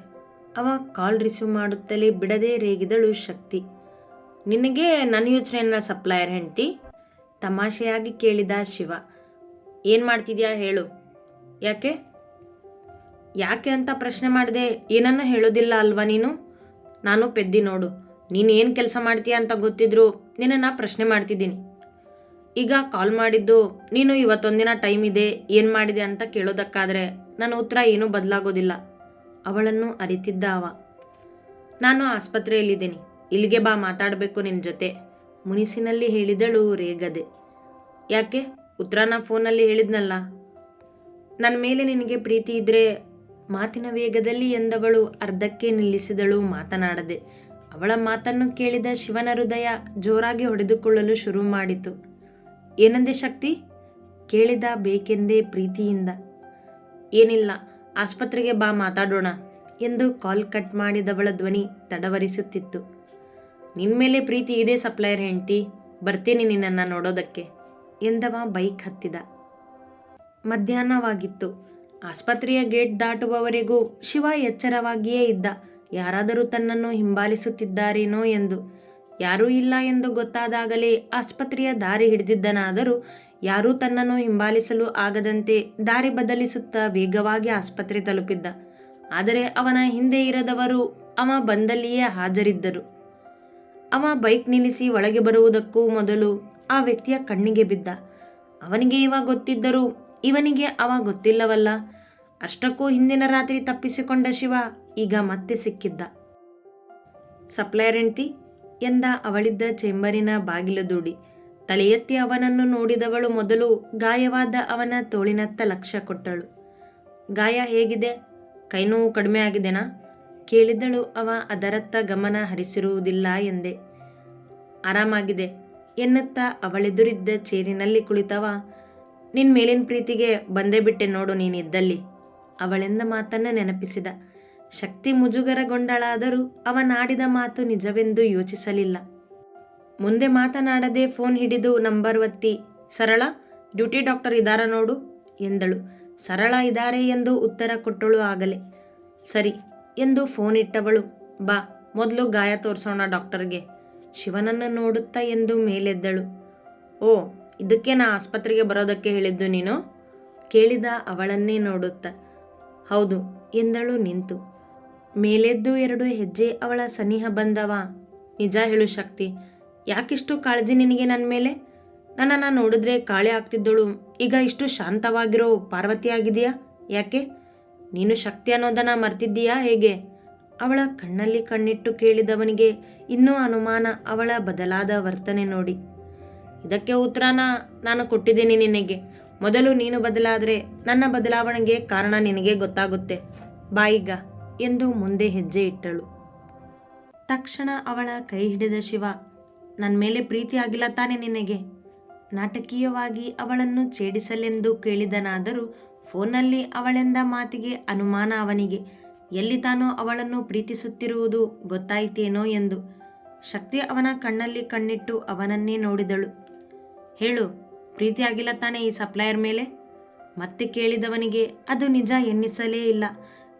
ಅವ ಕಾಲ್ ರಿಸೀವ್ ಮಾಡುತ್ತಲೇ ಬಿಡದೆ ರೇಗಿದಳು ಶಕ್ತಿ. ನಿನಗೆ ನನ್ನ ಯೋಚನೆಯನ್ನು ಸಪ್ಲೈಯರ್ ಹೆಂಡ್ತಿ? ತಮಾಷೆಯಾಗಿ ಕೇಳಿದ ಶಿವ, ಏನು ಮಾಡ್ತಿದ್ಯಾ ಹೇಳು. ಯಾಕೆ? ಯಾಕೆ ಅಂತ ಪ್ರಶ್ನೆ ಮಾಡಿದೆ ಏನನ್ನ ಹೇಳೋದಿಲ್ಲ ಅಲ್ವಾ ನೀನು? ನಾನು ಪೆದ್ದಿ ನೋಡು. ನೀನು ಏನು ಕೆಲಸ ಮಾಡ್ತೀಯ ಅಂತ ಗೊತ್ತಿದ್ರು ನಿನ್ನನ್ನು ಪ್ರಶ್ನೆ ಮಾಡ್ತಿದ್ದೀನಿ. ಈಗ ಕಾಲ್ ಮಾಡಿದ್ದು, ನೀನು ಇವತ್ತೊಂದಿನ ಟೈಮ್ ಇದೆ, ಏನು ಮಾಡಿದೆ ಅಂತ ಕೇಳೋದಕ್ಕಾದರೆ ನನ್ನ ಉತ್ತರ ಏನೂ ಬದಲಾಗೋದಿಲ್ಲ. ಅವಳನ್ನು ಅರಿತಿದ್ದ ಅವ. ನಾನು ಆಸ್ಪತ್ರೆಯಲ್ಲಿದ್ದೀನಿ. ಇಲ್ಲಿಗೆ ಬಾ, ಮಾತಾಡಬೇಕು ನಿನ್ನ ಜೊತೆ. ಮುನಿಸಿನಲ್ಲಿ ಹೇಳಿದಳು ರೇಗದೆ. ಯಾಕೆ? ಉತ್ತರನ ಫೋನಲ್ಲಿ ಹೇಳಿದ್ನಲ್ಲ. ನನ್ನ ಮೇಲೆ ನಿನಗೆ ಪ್ರೀತಿ ಇದ್ರೆ ಮಾತಿನ ವೇಗದಲ್ಲಿ ಎಂದವಳು ಅರ್ಧಕ್ಕೆ ನಿಲ್ಲಿಸಿದಳು ಮಾತನಾಡದೆ. ಅವಳ ಮಾತನ್ನು ಕೇಳಿದ ಶಿವನ ಹೃದಯ ಜೋರಾಗಿ ಹೊಡೆದುಕೊಳ್ಳಲು ಶುರು ಮಾಡಿತು. ಏನಂದೆ ಶಕ್ತಿ? ಕೇಳಿದ ಬೇಕೆಂದೇ ಪ್ರೀತಿಯಿಂದ. ಏನಿಲ್ಲ, ಆಸ್ಪತ್ರೆಗೆ ಬಾ ಮಾತಾಡೋಣ ಎಂದು ಕಾಲ್ ಕಟ್ ಮಾಡಿದವಳ ಧ್ವನಿ ತಡವರಿಸುತ್ತಿತ್ತು. ನಿನ್ನ ಮೇಲೆ ಪ್ರೀತಿ ಇದೆ ಸಪ್ಲೈಯರ್ ಹೆಂಡ್ತಿ, ಬರ್ತೀನಿ ನಿನ್ನನ್ನು ನೋಡೋದಕ್ಕೆ, ಎಂದವ ಬೈಕ್ ಹತ್ತಿದ. ಮಧ್ಯಾಹ್ನವಾಗಿತ್ತು. ಆಸ್ಪತ್ರೆಯ ಗೇಟ್ ದಾಟುವವರೆಗೂ ಶಿವ ಎಚ್ಚರವಾಗಿಯೇ ಇದ್ದ. ಯಾರಾದರೂ ತನ್ನನ್ನು ಹಿಂಬಾಲಿಸುತ್ತಿದ್ದಾರೇನೋ ಎಂದು. ಯಾರೂ ಇಲ್ಲ ಎಂದು ಗೊತ್ತಾದಾಗಲೇ ಆಸ್ಪತ್ರೆಯ ದಾರಿ ಹಿಡಿದಿದ್ದನಾದರೂ ಯಾರೂ ತನ್ನನ್ನು ಹಿಂಬಾಲಿಸಲು ಆಗದಂತೆ ದಾರಿ ಬದಲಿಸುತ್ತಾ ವೇಗವಾಗಿ ಆಸ್ಪತ್ರೆ ತಲುಪಿದ್ದ. ಆದರೆ ಅವನ ಹಿಂದೆ ಇರದವರು ಅವ ಬಂದಲ್ಲಿಯೇ ಹಾಜರಿದ್ದರು. ಅವ ಬೈಕ್ ನಿಲ್ಲಿಸಿ ಒಳಗೆ ಬರುವುದಕ್ಕೂ ಮೊದಲು ಆ ವ್ಯಕ್ತಿಯ ಕಣ್ಣಿಗೆ ಬಿದ್ದ. ಅವನಿಗೆ ಇವ ಗೊತ್ತಿದ್ದರೂ ಇವನಿಗೆ ಅವ ಗೊತ್ತಿಲ್ಲವಲ್ಲ. ಅಷ್ಟಕ್ಕೂ ಹಿಂದಿನ ರಾತ್ರಿ ತಪ್ಪಿಸಿಕೊಂಡ ಶಿವ ಈಗ ಮತ್ತೆ ಸಿಕ್ಕಿದ್ದ. ಸಪ್ಲೈಯರ್ ಎಂದ ಅವಳಿದ್ದ ಚೇಂಬರಿನ ಬಾಗಿಲು ದೂಡಿ. ತಲೆಯೆತ್ತಿ ಅವನನ್ನು ನೋಡಿದವಳು ಮೊದಲು ಗಾಯವಾದ ಅವನ ತೋಳಿನತ್ತ ಲಕ್ಷ್ಯ ಕೊಟ್ಟಳು. ಗಾಯ ಹೇಗಿದೆ? ಕೈನೋವು ಕಡಿಮೆ ಆಗಿದೆನಾ? ಕೇಳಿದಳು ಅವ ಅದರತ್ತ ಗಮನ ಹರಿಸಿರುವುದಿಲ್ಲ ಎಂದೆ. ಆರಾಮಾಗಿದೆ, ಎನ್ನತ್ತ ಅವಳೆದುರಿದ್ದ ಚೇರಿನಲ್ಲಿ ಕುಳಿತವ. ನಿನ್ ಮೇಲಿನ ಪ್ರೀತಿಗೆ ಬಂದೇ ಬಿಟ್ಟೆ ನೋಡು ನೀನಿದ್ದಲ್ಲಿ, ಅವಳೆಂದ ಮಾತನ್ನ ನೆನಪಿಸಿದ. ಶಕ್ತಿ ಮುಜುಗರಗೊಂಡಳಾದರೂ ಅವನಾಡಿದ ಮಾತು ನಿಜವೆಂದು ಯೋಚಿಸಲಿಲ್ಲ. ಮುಂದೆ ಮಾತನಾಡದೆ ಫೋನ್ ಹಿಡಿದು, ನಂಬರ್ ಒತ್ತಿ, ಸರಳ, ಡ್ಯೂಟಿ ಡಾಕ್ಟರ್ ಇದಾರ ನೋಡು ಎಂದಳು. ಸರಳ ಇದ್ದಾರೆ ಎಂದು ಉತ್ತರ ಕೊಟ್ಟಳು ಆಗಲೇ. ಸರಿ ಎಂದು ಫೋನ್ ಇಟ್ಟವಳು. ಬಾ, ಮೊದಲು ಗಾಯ ತೋರಿಸೋಣ ಡಾಕ್ಟರ್ಗೆ. ಶಿವನನ್ನು ನೋಡುತ್ತಾ ಎಂದು ಮೇಲೆದ್ದಳು. ಓ, ಇದಕ್ಕೆ ನಾ ಆಸ್ಪತ್ರೆಗೆ ಬರೋದಕ್ಕೆ ಹೇಳಿದ್ದು ನೀನು? ಕೇಳಿದ ಅವಳನ್ನೇ ನೋಡುತ್ತ. ಹೌದು, ಎಂದಳು ನಿಂತು. ಮೇಲೆದ್ದು ಎರಡು ಹೆಜ್ಜೆ ಅವಳ ಸನಿಹ ಬಂದವ. ನಿಜ ಹೇಳು ಶಕ್ತಿ, ಯಾಕಿಷ್ಟು ಕಾಳಜಿ ನಿನಗೆ ನನ್ನ ಮೇಲೆ? ನನ್ನನ್ನು ನೋಡಿದ್ರೆ ಕಾಳೆ ಆಗ್ತಿದ್ದಳು. ಈಗ ಇಷ್ಟು ಶಾಂತವಾಗಿರೋ ಪಾರ್ವತಿ ಆಗಿದೆಯಾ ಯಾಕೆ? ನೀನು ಶಕ್ತಿ ಅನ್ನೋದನ್ನ ಮರ್ತಿದ್ದೀಯಾ ಹೇಗೆ? ಅವಳ ಕಣ್ಣಲ್ಲಿ ಕಣ್ಣಿಟ್ಟು ಕೇಳಿದವನಿಗೆ ಇನ್ನೂ ಅನುಮಾನ ಅವಳ ಬದಲಾದ ವರ್ತನೆ ನೋಡಿ. ಇದಕ್ಕೆ ಉತ್ತರನ ನಾನು ಕೊಟ್ಟಿದ್ದೀನಿ ನಿನಗೆ. ಮೊದಲು ನೀನು ಬದಲಾದರೆ ನನ್ನ ಬದಲಾವಣೆಗೆ ಕಾರಣ ನಿನಗೆ ಗೊತ್ತಾಗುತ್ತೆ. ಬಾಯಿಗ ಎಂದು ಮುಂದೆ ಹೆಜ್ಜೆ ಇಟ್ಟಳು. ತಕ್ಷಣ ಅವಳ ಕೈ ಹಿಡಿದ ಶಿವ ನನ್ನ ಮೇಲೆ ಪ್ರೀತಿ ಆಗಿಲ್ಲ ತಾನೆ ನಿನಗೆ? ನಾಟಕೀಯವಾಗಿ ಅವಳನ್ನು ಛೇಡಿಸಲೆಂದು ಕೇಳಿದನಾದರೂ ಫೋನಲ್ಲಿ ಅವಳೆಂದ ಮಾತಿಗೆ ಅನುಮಾನ ಅವನಿಗೆ. ಎಲ್ಲಿ ತಾನೋ ಅವಳನ್ನು ಪ್ರೀತಿಸುತ್ತಿರುವುದು ಗೊತ್ತಾಯಿತೇನೋ ಎಂದು. ಶಕ್ತಿ ಅವನ ಕಣ್ಣಲ್ಲಿ ಕಣ್ಣಿಟ್ಟು ಅವನನ್ನೇ ನೋಡಿದಳು. ಹೇಳು ಪ್ರೀತಿಯಾಗಿಲ್ಲ ತಾನೇ ಈ ಸಪ್ಲೈಯರ್ ಮೇಲೆ? ಮತ್ತೆ ಕೇಳಿದವನಿಗೆ ಅದು ನಿಜ ಎನ್ನಿಸಲೇ ಇಲ್ಲ.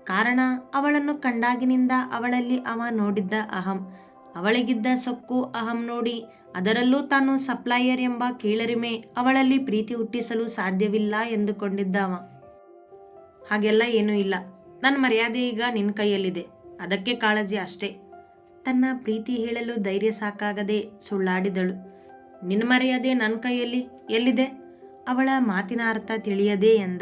ಕಾರಣ, ಅವಳನ್ನು ಕಂಡಾಗಿನಿಂದ ಅವಳಲ್ಲಿ ಅವ ನೋಡಿದ್ದ ಅಹಂ. ಅವಳಿಗಿದ್ದ ಸೊಕ್ಕು ಅಹಂ ನೋಡಿ ಅದರಲ್ಲೂ ತಾನು ಸಪ್ಲೈಯರ್ ಎಂಬ ಕೀಳರಿಮೆ ಅವಳಲ್ಲಿ ಪ್ರೀತಿ ಹುಟ್ಟಿಸಲು ಸಾಧ್ಯವಿಲ್ಲ ಎಂದುಕೊಂಡಿದ್ದ ಅವ. ಹಾಗೆಲ್ಲ ಏನೂ ಇಲ್ಲ. ನನ್ನ ಮರ್ಯಾದೆ ಈಗ ನಿನ್ನ ಕೈಯಲ್ಲಿದೆ. ಅದಕ್ಕೆ ಕಾಳಜಿ ಅಷ್ಟೇ. ತನ್ನ ಪ್ರೀತಿ ಹೇಳಲು ಧೈರ್ಯ ಸಾಕಾಗದೆ ಸುಳ್ಳಾಡಿದಳು. ನಿನ್ನ ಮರ್ಯಾದೆ ನನ್ನ ಕೈಯಲ್ಲಿ ಎಲ್ಲಿದೆ? ಅವಳ ಮಾತಿನ ಅರ್ಥ ತಿಳಿಯದೇ ಎಂದ.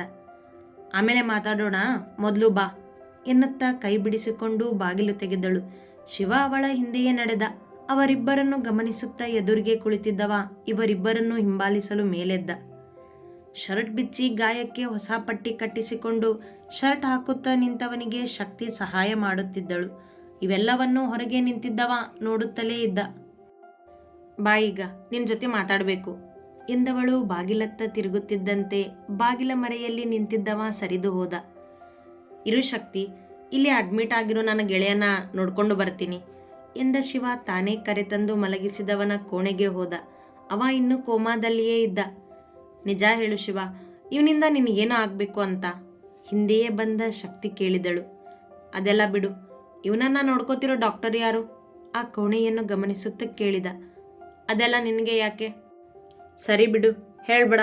ಆಮೇಲೆ ಮಾತಾಡೋಣ, ಮೊದಲು ಬಾ ಎನ್ನುತ್ತಾ ಕೈ ಬಿಡಿಸಿಕೊಂಡು ಬಾಗಿಲು ತೆಗೆದಳು. ಶಿವ ಅವಳ ಹಿಂದೆಯೇ ನಡೆದ. ಅವರಿಬ್ಬರನ್ನು ಗಮನಿಸುತ್ತಾ ಎದುರಿಗೆ ಕುಳಿತಿದ್ದವ, ಇವರಿಬ್ಬರನ್ನು ಹಿಂಬಾಲಿಸಲು ಮೇಲೆದ್ದ. ಶರ್ಟ್ ಬಿಚ್ಚಿ ಗಾಯಕ್ಕೆ ಹೊಸ ಪಟ್ಟಿ ಕಟ್ಟಿಸಿಕೊಂಡು ಶರ್ಟ್ ಹಾಕುತ್ತಾ ನಿಂತವನಿಗೆ ಶಕ್ತಿ ಸಹಾಯ ಮಾಡುತ್ತಿದ್ದಳು. ಇವೆಲ್ಲವನ್ನೂ ಹೊರಗೆ ನಿಂತಿದ್ದವ ನೋಡುತ್ತಲೇ ಇದ್ದ. ಬಾಯಿಗ ನಿನ್ನ ಜೊತೆ ಮಾತಾಡಬೇಕು. ಎಂದವಳು ಬಾಗಿಲತ್ತ ತಿರುಗುತ್ತಿದ್ದಂತೆ ಬಾಗಿಲ ಮರೆಯಲ್ಲಿ ನಿಂತಿದ್ದವ ಸರಿದು ಹೋದ. ಇರು ಶಕ್ತಿ, ಇಲ್ಲಿ ಅಡ್ಮಿಟ್ ಆಗಿರೋ ನನ್ನ ಗೆಳೆಯನ ನೋಡ್ಕೊಂಡು ಬರ್ತೀನಿ ಎಂದ ಶಿವ ತಾನೇ ಕರೆತಂದು ಮಲಗಿಸಿದವನ ಕೋಣೆಗೆ ಹೋದ. ಅವ ಇನ್ನೂ ಕೋಮಾದಲ್ಲಿಯೇ ಇದ್ದ. ನಿಜ ಹೇಳು ಶಿವ, ಇವನಿಂದ ನಿನಗೇನು ಆಗಬೇಕು ಅಂತ? ಹಿಂದೆಯೇ ಬಂದ ಶಕ್ತಿ ಕೇಳಿದಳು. ಅದೆಲ್ಲ ಬಿಡು, ಇವನನ್ನ ನೋಡ್ಕೋತಿರೋ ಡಾಕ್ಟರ್ ಯಾರು? ಆ ಕೋಣೆಯನ್ನು ಗಮನಿಸುತ್ತಾ ಕೇಳಿದ. ಅದೆಲ್ಲ ನಿನಗೆ ಯಾಕೆ? ಸರಿ ಬಿಡು, ಹೇಳ್ಬೇಡ.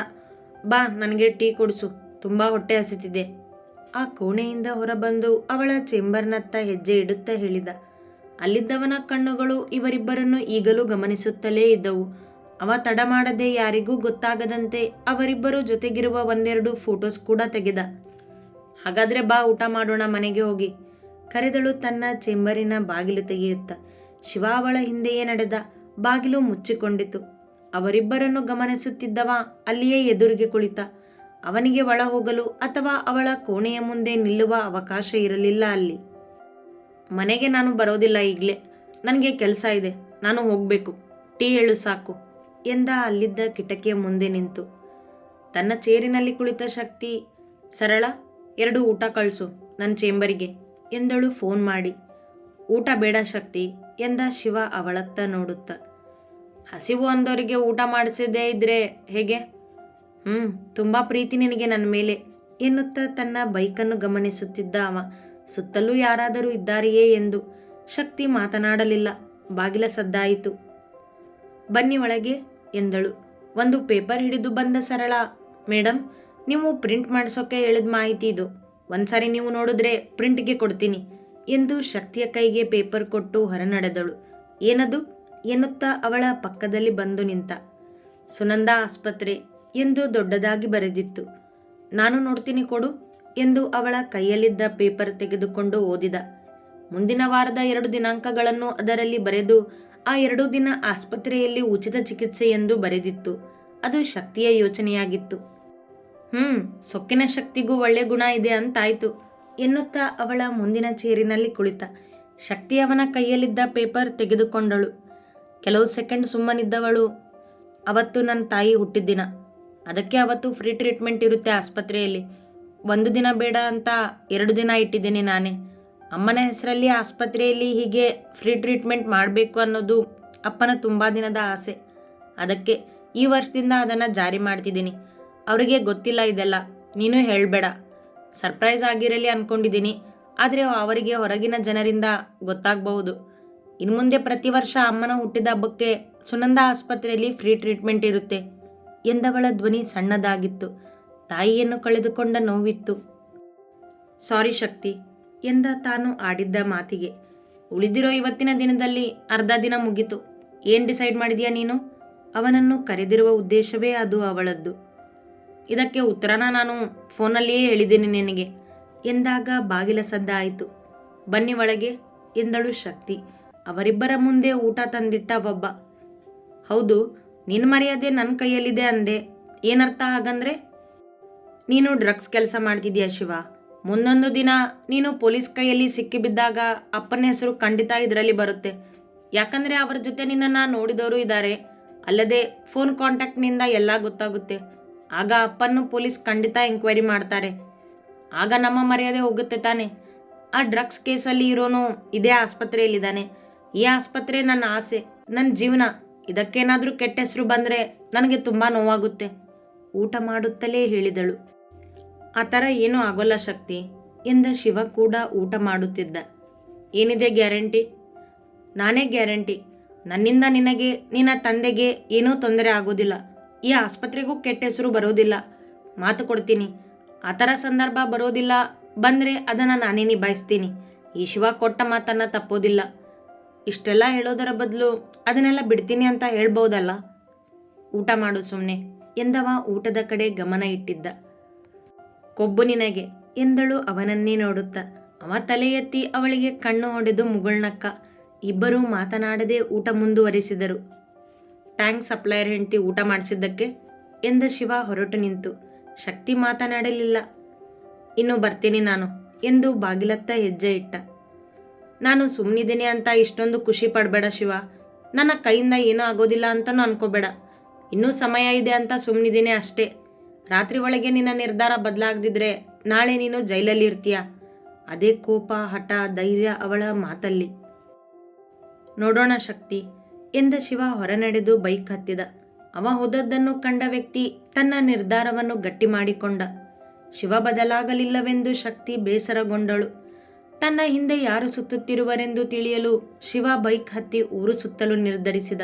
ಬಾ, ನನಗೆ ಟೀ ಕೊಡಿಸು, ತುಂಬ ಹೊಟ್ಟೆ ಹಸಿತಿದೆ. ಆ ಕೋಣೆಯಿಂದ ಹೊರಬಂದು ಅವಳ ಚೇಂಬರ್ನತ್ತ ಹೆಜ್ಜೆ ಇಡುತ್ತಾ ಹೇಳಿದ. ಅಲ್ಲಿದ್ದವನ ಕಣ್ಣುಗಳು ಇವರಿಬ್ಬರನ್ನು ಈಗಲೂ ಗಮನಿಸುತ್ತಲೇ ಇದ್ದವು. ಅವ ತಡ ಮಾಡದೆ ಯಾರಿಗೂ ಗೊತ್ತಾಗದಂತೆ ಅವರಿಬ್ಬರು ಜೊತೆಗಿರುವ ಒಂದೆರಡು ಫೋಟೋಸ್ ಕೂಡ ತೆಗೆದ. ಹಾಗಾದ್ರೆ ಬಾ, ಊಟ ಮಾಡೋಣ, ಮನೆಗೆ ಹೋಗಿ. ಕರೆದಳು ತನ್ನ ಚೇಂಬರಿನ ಬಾಗಿಲು ತೆಗೆಯುತ್ತ. ಶಿವ ಅವಳ ಹಿಂದೆಯೇ ನಡೆದ. ಬಾಗಿಲು ಮುಚ್ಚಿಕೊಂಡಿತು. ಅವರಿಬ್ಬರನ್ನು ಗಮನಿಸುತ್ತಿದ್ದವ ಅಲ್ಲಿಯೇ ಎದುರಿಗೆ ಕುಳಿತ. ಅವನಿಗೆ ಒಳ ಹೋಗಲು ಅಥವಾ ಅವಳ ಕೋಣೆಯ ಮುಂದೆ ನಿಲ್ಲುವ ಅವಕಾಶ ಇರಲಿಲ್ಲ ಅಲ್ಲಿ. ಮನೆಗೆ ನಾನು ಬರೋದಿಲ್ಲ ಈಗಲೇ. ನನಗೆ ಕೆಲಸ ಇದೆ. ನಾನು ಹೋಗಬೇಕು. ಟೀ ಹೇಳು ಸಾಕು. ಎಂದ ಅಲ್ಲಿದ್ದ ಕಿಟಕಿಯ ಮುಂದೆ ನಿಂತು. ತನ್ನ ಚೇರಿನಲ್ಲಿ ಕುಳಿತ ಶಕ್ತಿ, ಸರಳ, ಎರಡು ಊಟ ಕಳಿಸು ನನ್ನ ಚೇಂಬರಿಗೆ, ಎಂದಳು ಫೋನ್ ಮಾಡಿ. ಊಟ ಬೇಡ ಶಕ್ತಿ, ಎಂದ ಶಿವ ಅವಳತ್ತ ನೋಡುತ್ತ. ಹಸಿವು ಅಂದವರಿಗೆ ಊಟ ಮಾಡಿಸದೇ ಇದ್ರೆ ಹೇಗೆ? ಹ್ಞೂ ತುಂಬ ಪ್ರೀತಿ ನಿನಗೆ ನನ್ನ ಮೇಲೆ, ಎನ್ನುತ್ತಾ ತನ್ನ ಬೈಕನ್ನು ಗಮನಿಸುತ್ತಿದ್ದ ಅವ. ಸುತ್ತಲೂ ಯಾರಾದರೂ ಇದ್ದಾರೆಯೇ ಎಂದು ಶಕ್ತಿ ಮಾತನಾಡಲಿಲ್ಲ. ಬಾಗಿಲ ಸದ್ದಾಯಿತು. ಬನ್ನಿ ಒಳಗೆ ಎಂದಳು. ಒಂದು ಪೇಪರ್ ಹಿಡಿದು ಬಂದ ಸರಳ ಮೇಡಮ್ ನೀವು ಪ್ರಿಂಟ್ ಮಾಡಿಸೋಕೆ ಹೇಳಿದ ಮಾಹಿತಿ ಇದು. ಒಂದ್ಸಾರಿ ನೀವು ನೋಡಿದ್ರೆ ಪ್ರಿಂಟ್ಗೆ ಕೊಡ್ತೀನಿ ಎಂದು ಶಕ್ತಿಯ ಕೈಗೆ ಪೇಪರ್ ಕೊಟ್ಟು ಹೊರನಡೆದಳು. ಏನದು? ಎನ್ನುತ್ತಾ ಅವಳ ಪಕ್ಕದಲ್ಲಿ ಬಂದು ನಿಂತ. ಸುನಂದ ಆಸ್ಪತ್ರೆ ಎಂದು ದೊಡ್ಡದಾಗಿ ಬರೆದಿತ್ತು. ನಾನು ನೋಡ್ತೀನಿ ಕೊಡು ಎಂದು ಅವಳ ಕೈಯಲ್ಲಿದ್ದ ಪೇಪರ್ ತೆಗೆದುಕೊಂಡು ಓದಿದ. ಮುಂದಿನ ವಾರದ ಎರಡು ದಿನಾಂಕಗಳನ್ನು ಅದರಲ್ಲಿ ಬರೆದು ಆ ಎರಡೂ ದಿನ ಆಸ್ಪತ್ರೆಯಲ್ಲಿ ಉಚಿತ ಚಿಕಿತ್ಸೆ ಎಂದು ಬರೆದಿತ್ತು. ಅದು ಶಕ್ತಿಯ ಯೋಚನೆಯಾಗಿತ್ತು. ಹ್ಮ್, ಸೊಕ್ಕಿನ ಶಕ್ತಿಗೂ ಒಳ್ಳೆ ಗುಣ ಇದೆ ಅಂತಾಯ್ತು ಎನ್ನುತ್ತಾ ಅವಳ ಮುಂದಿನ ಚೇರಿನಲ್ಲಿ ಕುಳಿತ. ಶಕ್ತಿ ಅವನ ಕೈಯಲ್ಲಿದ್ದ ಪೇಪರ್ ತೆಗೆದುಕೊಂಡಳು. ಕೆಲವು ಸೆಕೆಂಡ್ ಸುಮ್ಮನಿದ್ದವಳು. ಅವತ್ತು ನನ್ನ ತಾಯಿ ಹುಟ್ಟಿದ್ದಿನ. ಅದಕ್ಕೆ ಅವತ್ತು ಫ್ರೀ ಟ್ರೀಟ್ಮೆಂಟ್ ಇರುತ್ತೆ ಆಸ್ಪತ್ರೆಯಲ್ಲಿ. ಒಂದು ದಿನ ಬೇಡ ಅಂತ ಎರಡು ದಿನ ಇಟ್ಟಿದ್ದೀನಿ ನಾನೇ. ಅಮ್ಮನ ಹೆಸರಲ್ಲಿ ಆಸ್ಪತ್ರೆಯಲ್ಲಿ ಹೀಗೆ ಫ್ರೀ ಟ್ರೀಟ್ಮೆಂಟ್ ಮಾಡಬೇಕು ಅನ್ನೋದು ಅಪ್ಪನ ತುಂಬ ದಿನದ ಆಸೆ. ಅದಕ್ಕೆ ಈ ವರ್ಷದಿಂದ ಅದನ್ನು ಜಾರಿ ಮಾಡ್ತಿದ್ದೀನಿ. ಅವರಿಗೆ ಗೊತ್ತಿಲ್ಲ ಇದೆಲ್ಲ. ನೀನು ಹೇಳಬೇಡ. ಸರ್ಪ್ರೈಸ್ ಆಗಿರಲಿ ಅಂದ್ಕೊಂಡಿದ್ದೀನಿ ಆದರೆ ಅವರಿಗೆ ಹೊರಗಿನ ಜನರಿಂದ ಗೊತ್ತಾಗಬಹುದು. ಇನ್ನು ಮುಂದೆ ಪ್ರತಿ ವರ್ಷ ಅಮ್ಮನ ಹುಟ್ಟಿದ ಹಬ್ಬಕ್ಕೆ ಸುನಂದ ಆಸ್ಪತ್ರೆಯಲ್ಲಿ ಫ್ರೀ ಟ್ರೀಟ್ಮೆಂಟ್ ಇರುತ್ತೆ. ಎಂದವಳ ಧ್ವನಿ ಸಣ್ಣದಾಗಿತ್ತು. ತಾಯಿಯನ್ನು ಕಳೆದುಕೊಂಡ ನೋವಿತ್ತು. ಸಾರಿ ಶಕ್ತಿ. ಎಂದ ತಾನು ಆಡಿದ್ದ ಮಾತಿಗೆ. ಉಳಿದಿರೋ ಇವತ್ತಿನ ದಿನದಲ್ಲಿ ಅರ್ಧ ದಿನ ಮುಗಿತು. ಏನು ಡಿಸೈಡ್ ಮಾಡಿದ್ಯಾ ನೀನು? ಅವನನ್ನು ಕರೆದಿರುವ ಉದ್ದೇಶವೇ ಅದು ಅವಳದ್ದು. ಇದಕ್ಕೆ ಉತ್ತರನ ನಾನು ಫೋನಲ್ಲಿಯೇ ಹೇಳಿದ್ದೀನಿ ನಿನಗೆ. ಎಂದಾಗ ಬಾಗಿಲ ಸದ್ದ ಆಯಿತು. ಬನ್ನಿ ಒಳಗೆ ಎಂದಳು ಶಕ್ತಿ. ಅವರಿಬ್ಬರ ಮುಂದೆ ಊಟ ತಂದಿಟ್ಟ ಒಬ್ಬ. ಹೌದು ನಿನ್ನ ಮರ್ಯಾದೆ ನನ್ನ ಕೈಯಲ್ಲಿದೆ ಅಂದೆ. ಏನರ್ಥ ಹಾಗಂದ್ರೆ? ನೀನು ಡ್ರಗ್ಸ್ ಕೆಲಸ ಮಾಡ್ತಿದ್ಯಾ ಶಿವ? ಮುಂದೊಂದು ದಿನ ನೀನು ಪೊಲೀಸ್ ಕೈಯಲ್ಲಿ ಸಿಕ್ಕಿಬಿದ್ದಾಗ ಅಪ್ಪನ ಹೆಸರು ಖಂಡಿತ ಇದರಲ್ಲಿ ಬರುತ್ತೆ. ಯಾಕಂದರೆ ಅವರ ಜೊತೆ ನಿನ್ನನ್ನು ನೋಡಿದವರು ಇದ್ದಾರೆ ಅಲ್ಲದೆ ಫೋನ್ ಕಾಂಟ್ಯಾಕ್ಟ್ನಿಂದ ಎಲ್ಲ ಗೊತ್ತಾಗುತ್ತೆ. ಆಗ ಅಪ್ಪನ್ನು ಪೊಲೀಸ್ ಖಂಡಿತ ಎಂಕ್ವೈರಿ ಮಾಡ್ತಾರೆ. ಆಗ ನಮ್ಮ ಮರ್ಯಾದೆ ಹೋಗುತ್ತೆ ತಾನೆ. ಆ ಡ್ರಗ್ಸ್ ಕೇಸಲ್ಲಿ ಇರೋನು ಇದೇ ಆಸ್ಪತ್ರೆಯಲ್ಲಿದ್ದಾನೆ. ಈ ಆಸ್ಪತ್ರೆ ನನ್ನ ಆಸೆ, ನನ್ನ ಜೀವನ. ಇದಕ್ಕೇನಾದರೂ ಕೆಟ್ಟ ಹೆಸರು ಬಂದರೆ ನನಗೆ ತುಂಬ ನೋವಾಗುತ್ತೆ. ಊಟ ಮಾಡುತ್ತಲೇ ಹೇಳಿದಳು. ಆ ಥರ ಏನೂ ಆಗೋಲ್ಲ ಶಕ್ತಿ ಎಂದ ಶಿವ ಕೂಡ ಊಟ ಮಾಡುತ್ತಿದ್ದ. ಏನಿದೆ ಗ್ಯಾರಂಟಿ? ನಾನೇ ಗ್ಯಾರಂಟಿ. ನನ್ನಿಂದ ನಿನಗೆ, ನಿನ್ನ ತಂದೆಗೆ ಏನೂ ತೊಂದರೆ ಆಗೋದಿಲ್ಲ. ಈ ಆಸ್ಪತ್ರೆಗೂ ಕೆಟ್ಟ ಹೆಸರು ಬರೋದಿಲ್ಲ. ಮಾತು ಕೊಡ್ತೀನಿ. ಆ ಥರ ಸಂದರ್ಭ ಬರೋದಿಲ್ಲ ಬಂದರೆ ಅದನ್ನು ನಾನೇ ನಿಭಾಯಿಸ್ತೀನಿ. ಈ ಶಿವ ಕೊಟ್ಟ ಮಾತನ್ನು ತಪ್ಪೋದಿಲ್ಲ. ಇಷ್ಟೆಲ್ಲ ಹೇಳೋದರ ಬದಲು ಅದನ್ನೆಲ್ಲ ಬಿಡ್ತೀನಿ ಅಂತ ಹೇಳ್ಬೋದಲ್ಲ? ಊಟ ಮಾಡು ಸುಮ್ಮನೆ ಎಂದವ ಊಟದ ಕಡೆ ಗಮನ ಇಟ್ಟಿದ್ದ. ಕೊಬ್ಬು ನಿನಗೆ ಎಂದಳು ಅವನನ್ನೇ ನೋಡುತ್ತ. ಅವ ತಲೆ ಎತ್ತಿ ಅವಳಿಗೆ ಕಣ್ಣು ಹೊಡೆದು ಮುಗುಳ್ನಕ್ಕ ಇಬ್ಬರೂ ಮಾತನಾಡದೆ ಊಟ ಮುಂದುವರಿಸಿದರು. ಟ್ಯಾಂಕ್ ಸಪ್ಲೈಯರ್ ಹೆಂಡತಿ ಊಟ ಮಾಡಿಸಿದ್ದಕ್ಕೆ ಎಂದ ಶಿವ ಹೊರಟು ನಿಂತು. ಶಕ್ತಿ ಮಾತನಾಡಲಿಲ್ಲ. ಇನ್ನು ಬರ್ತೀನಿ ನಾನು ಎಂದು ಬಾಗಿಲತ್ತ ಹೆಜ್ಜೆ ಇಟ್ಟ. ನಾನು ಸುಮ್ಮನಿದ್ದೀನಿ ಅಂತ ಇಷ್ಟೊಂದು ಖುಷಿ ಪಡಬೇಡ ಶಿವ. ನನ್ನ ಕೈಯಿಂದ ಏನೂ ಆಗೋದಿಲ್ಲ ಅಂತಲೂ ಅನ್ಕೋಬೇಡ. ಇನ್ನೂ ಸಮಯ ಇದೆ ಅಂತ ಸುಮ್ಮನಿದ್ದೀನಿ ಅಷ್ಟೇ. ರಾತ್ರಿ ಒಳಗೆ ನಿನ್ನ ನಿರ್ಧಾರ ಬದಲಾಗದಿದ್ರೆ ನಾಳೆ ನೀನು ಜೈಲಲ್ಲಿ ಇರ್ತೀಯ. ಅದೇ ಕೋಪ, ಹಠ, ಧೈರ್ಯ ಅವಳ ಮಾತಲ್ಲಿ. ನೋಡೋಣ ಶಕ್ತಿ. ಎಂದ ಶಿವ ಹೊರನಡೆದು ಬೈಕ್ ಹತ್ತಿದ. ಅವ ಹೋದದ್ದನ್ನು ಕಂಡ ವ್ಯಕ್ತಿ ತನ್ನ ನಿರ್ಧಾರವನ್ನು ಗಟ್ಟಿ ಮಾಡಿಕೊಂಡ. ಶಿವ ಬದಲಾಗಲಿಲ್ಲವೆಂದು ಶಕ್ತಿ ಬೇಸರಗೊಂಡಳು. ತನ್ನ ಹಿಂದೆ ಯಾರು ಸುತ್ತುತ್ತಿರುವರೆಂದು ತಿಳಿಯಲು ಶಿವ ಬೈಕ್ ಹತ್ತಿ ಊರು ಸುತ್ತಲು ನಿರ್ಧರಿಸಿದ.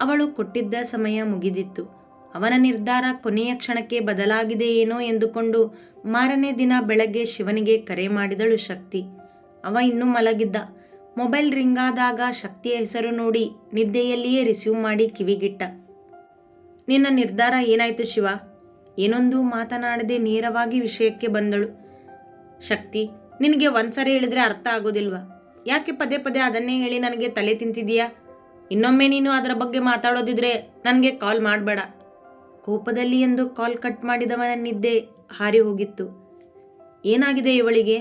ಅವಳು ಕೊಟ್ಟಿದ್ದ ಸಮಯ ಮುಗಿದಿತ್ತು. ಅವನ ನಿರ್ಧಾರ ಕೊನೆಯ ಕ್ಷಣಕ್ಕೆ ಬದಲಾಗಿದೆಯೇನೋ ಎಂದುಕೊಂಡು ಮಾರನೇ ದಿನ ಬೆಳಗ್ಗೆ ಶಿವನಿಗೆ ಕರೆ ಮಾಡಿದಳು ಶಕ್ತಿ. ಅವ ಇನ್ನೂ ಮಲಗಿದ್ದ. ಮೊಬೈಲ್ ರಿಂಗಾದಾಗ ಶಕ್ತಿಯ ಹೆಸರು ನೋಡಿ ನಿದ್ದೆಯಲ್ಲಿಯೇ ರಿಸೀವ್ ಮಾಡಿ ಕಿವಿಗಿಟ್ಟ. ನಿನ್ನ ನಿರ್ಧಾರ ಏನಾಯ್ತು ಶಿವ? ಏನೊಂದು ಮಾತನಾಡದೆ ನೇರವಾಗಿ ವಿಷಯಕ್ಕೆ ಬಂದಳು. ಶಕ್ತಿ, ನಿನಗೆ ಒಂದ್ಸರಿ ಹೇಳಿದ್ರೆ ಅರ್ಥ ಆಗೋದಿಲ್ವಾ? ಯಾಕೆ ಪದೇ ಪದೇ ಅದನ್ನೇ ಹೇಳಿ ನನಗೆ ತಲೆ ತಿಂತಿದೀಯಾ ಇನ್ನೊಮ್ಮೆ ನೀನು ಅದರ ಬಗ್ಗೆ ಮಾತಾಡೋದಿದ್ರೆ ನನಗೆ ಕಾಲ್ ಮಾಡಬೇಡ. ಕೋಪದಲ್ಲಿ ಎಂದು ಕಾಲ್ ಕಟ್ ಮಾಡಿದವನ ನಿದ್ದೆ ಹಾರಿ ಹೋಗಿತ್ತು. ಏನಾಗಿದೆ ಇವಳಿಗೆ?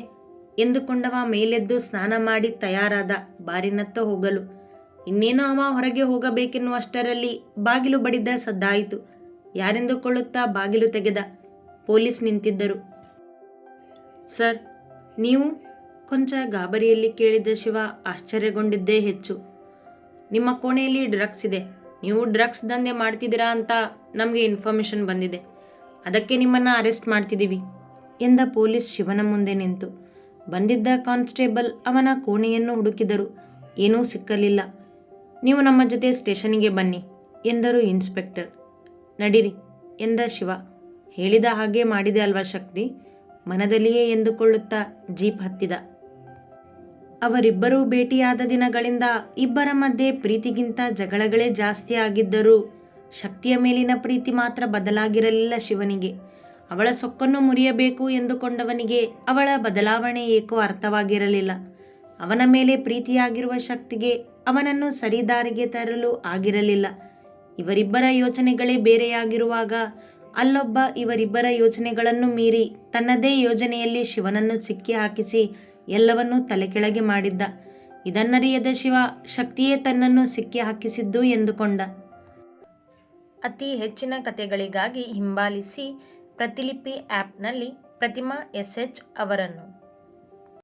ಎಂದುಕೊಂಡವ ಮೇಲೆದ್ದು ಸ್ನಾನ ಮಾಡಿ ತಯಾರಾದ ಬಾರಿನತ್ತ ಹೋಗಲು. ಇನ್ನೇನೋ ಅವ ಹೊರಗೆ ಹೋಗಬೇಕೆನ್ನುವಷ್ಟರಲ್ಲಿ ಬಾಗಿಲು ಬಡಿದ ಸದ್ದಾಯಿತು. ಯಾರೆಂದುಕೊಳ್ಳುತ್ತಾ ಬಾಗಿಲು ತೆಗೆದ. ಪೊಲೀಸ್ ನಿಂತಿದ್ದರು. ಸರ್, ನೀವು? ಕೊಂಚ ಗಾಬರಿಯಲ್ಲಿ ಕೇಳಿದ ಶಿವ ಆಶ್ಚರ್ಯಗೊಂಡಿದ್ದೇ ಹೆಚ್ಚು. ನಿಮ್ಮ ಕೋಣೆಯಲ್ಲಿ ಡ್ರಗ್ಸ್ ಇದೆ. ನೀವು ಡ್ರಗ್ಸ್ ದಂಧೆ ಮಾಡ್ತಿದ್ದೀರಾ ಅಂತ ನಮಗೆ ಇನ್ಫಾರ್ಮೇಷನ್ ಬಂದಿದೆ. ಅದಕ್ಕೆ ನಿಮ್ಮನ್ನು ಅರೆಸ್ಟ್ ಮಾಡ್ತಿದ್ದೀವಿ ಎಂದ ಪೊಲೀಸ್ ಶಿವನ ಮುಂದೆ ನಿಂತು. ಬಂದಿದ್ದ ಕಾನ್ಸ್ಟೇಬಲ್ ಅವನ ಕೋಣೆಯನ್ನು ಹುಡುಕಿದರು. ಏನೂ ಸಿಕ್ಕಲಿಲ್ಲ. ನೀವು ನಮ್ಮ ಜೊತೆ ಸ್ಟೇಷನಿಗೆ ಬನ್ನಿ ಎಂದರು ಇನ್ಸ್ಪೆಕ್ಟರ್. ನಡೀರಿ ಎಂದ ಶಿವ. ಹೇಳಿದ ಹಾಗೆ ಮಾಡಿದೆ ಅಲ್ವಾ ಶಕ್ತಿ? ಮನದಲ್ಲಿಯೇ ಎಂದುಕೊಳ್ಳುತ್ತಾ ಜೀಪ್ ಹತ್ತಿದ. ಅವರಿಬ್ಬರೂ ಭೇಟಿಯಾದ ದಿನಗಳಿಂದ ಇಬ್ಬರ ಮಧ್ಯೆ ಪ್ರೀತಿಗಿಂತ ಜಗಳಗಳೇ ಜಾಸ್ತಿ ಆಗಿದ್ದರು ಶಕ್ತಿಯ ಮೇಲಿನ ಪ್ರೀತಿ ಮಾತ್ರ ಬದಲಾಗಿರಲಿಲ್ಲ ಶಿವನಿಗೆ. ಅವಳ ಸೊಕ್ಕನ್ನು ಮುರಿಯಬೇಕು ಎಂದುಕೊಂಡವನಿಗೆ ಅವಳ ಬದಲಾವಣೆ ಏಕೋ ಅರ್ಥವಾಗಿರಲಿಲ್ಲ. ಅವನ ಮೇಲೆ ಪ್ರೀತಿಯಾಗಿರುವ ಶಕ್ತಿಗೆ ಅವನನ್ನು ಸರಿದಾರಿಗೆ ತರಲು ಆಗಿರಲಿಲ್ಲ. ಇವರಿಬ್ಬರ ಯೋಚನೆಗಳೇ ಬೇರೆಯಾಗಿರುವಾಗ ಅಲ್ಲೊಬ್ಬ ಇವರಿಬ್ಬರ ಯೋಚನೆಗಳನ್ನು ಮೀರಿ ತನ್ನದೇ ಯೋಜನೆಯಲ್ಲಿ ಶಿವನನ್ನು ಸಿಕ್ಕಿ ಹಾಕಿಸಿ ಎಲ್ಲವನ್ನೂ ತಲೆಕೆಳಗೆ ಮಾಡಿದ್ದ. ಇದನ್ನರಿಯದ ಶಿವ ಶಕ್ತಿಯೇ ತನ್ನನ್ನು ಸಿಕ್ಕಿ ಹಾಕಿಸಿದ್ದು ಎಂದುಕೊಂಡ. ಅತಿ ಹೆಚ್ಚಿನ ಕಥೆಗಳಿಗಾಗಿ ಹಿಂಬಾಲಿಸಿ ಪ್ರತಿಲಿಪಿ ಆ್ಯಪ್ನಲ್ಲಿ ಪ್ರತಿಮಾ ಎಸ್ ಎಚ್ ಅವರನ್ನು.